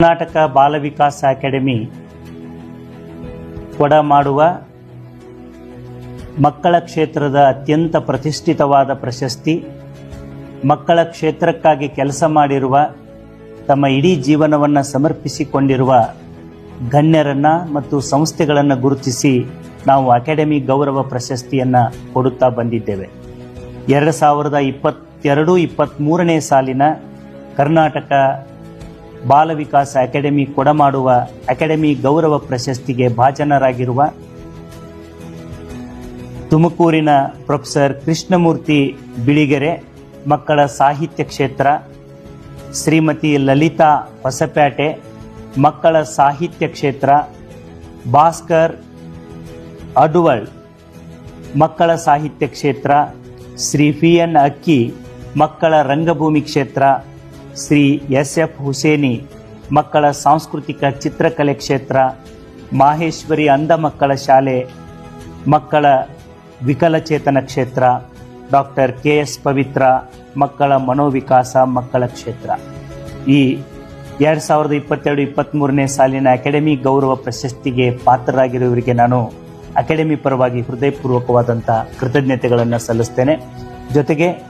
ಕರ್ನಾಟಕ ಬಾಲ ವಿಕಾಸ ಅಕಾಡೆಮಿ ಕೊಡ ಮಾಡುವ ಮಕ್ಕಳ ಕ್ಷೇತ್ರದ ಅತ್ಯಂತ ಪ್ರತಿಷ್ಠಿತವಾದ ಪ್ರಶಸ್ತಿ, ಮಕ್ಕಳ ಕ್ಷೇತ್ರಕ್ಕಾಗಿ ಕೆಲಸ ಮಾಡಿರುವ, ತಮ್ಮ ಇಡೀ ಜೀವನವನ್ನು ಸಮರ್ಪಿಸಿಕೊಂಡಿರುವ ಗಣ್ಯರನ್ನ ಮತ್ತು ಸಂಸ್ಥೆಗಳನ್ನು ಗುರುತಿಸಿ ನಾವು ಅಕಾಡೆಮಿ ಗೌರವ ಪ್ರಶಸ್ತಿಯನ್ನು ಕೊಡುತ್ತಾ ಬಂದಿದ್ದೇವೆ. ಎರಡು ಸಾವಿರದ ಇಪ್ಪತ್ತೆರಡು ಇಪ್ಪತ್ತ್ಮೂರನೇ ಸಾಲಿನ ಕರ್ನಾಟಕ ಬಾಲ ವಿಕಾಸ ಅಕಾಡೆಮಿ ಕೊಡಮಾಡುವ ಅಕಾಡೆಮಿ ಗೌರವ ಪ್ರಶಸ್ತಿಗೆ ಭಾಜನರಾಗಿರುವ ತುಮಕೂರಿನ ಪ್ರೊಫೆಸರ್ ಕೃಷ್ಣಮೂರ್ತಿ ಬಿಳಿಗೆರೆ, ಮಕ್ಕಳ ಸಾಹಿತ್ಯ ಕ್ಷೇತ್ರ, ಶ್ರೀಮತಿ ಲಲಿತಾ ಹೊಸಪೇಟೆ, ಮಕ್ಕಳ ಸಾಹಿತ್ಯ ಕ್ಷೇತ್ರ, ಭಾಸ್ಕರ್ ಅಡುವಳ್, ಮಕ್ಕಳ ಸಾಹಿತ್ಯ ಕ್ಷೇತ್ರ, ಶ್ರೀ ಪಿ ಎನ್ ಅಕ್ಕಿ, ಮಕ್ಕಳ ರಂಗಭೂಮಿ ಕ್ಷೇತ್ರ ಶ್ರೀ ಎಸ್ ಎಫ್ ಹುಸೇನಿ ಮಕ್ಕಳ ಸಾಂಸ್ಕೃತಿಕ ಚಿತ್ರಕಲೆ ಕ್ಷೇತ್ರ, ಮಾಹೇಶ್ವರಿ ಅಂಧ ಮಕ್ಕಳ ಶಾಲೆ, ಮಕ್ಕಳ ವಿಕಲಚೇತನ ಕ್ಷೇತ್ರ, ಡಾಕ್ಟರ್ ಕೆ ಎಸ್ ಪವಿತ್ರ ಮಕ್ಕಳ ಮನೋವಿಕಾಸ ಮಕ್ಕಳ ಕ್ಷೇತ್ರ. ಈ ಎರಡು ಸಾವಿರದ ಇಪ್ಪತ್ತೆರಡು ಇಪ್ಪತ್ತ್ಮೂರನೇ ಸಾಲಿನ ಅಕಾಡೆಮಿ ಗೌರವ ಪ್ರಶಸ್ತಿಗೆ ಪಾತ್ರರಾಗಿರುವವರಿಗೆ ನಾನು ಅಕಾಡೆಮಿ ಪರವಾಗಿ ಹೃದಯಪೂರ್ವಕವಾದಂಥ ಕೃತಜ್ಞತೆಗಳನ್ನು ಸಲ್ಲಿಸ್ತೇನೆ. ಜೊತೆಗೆ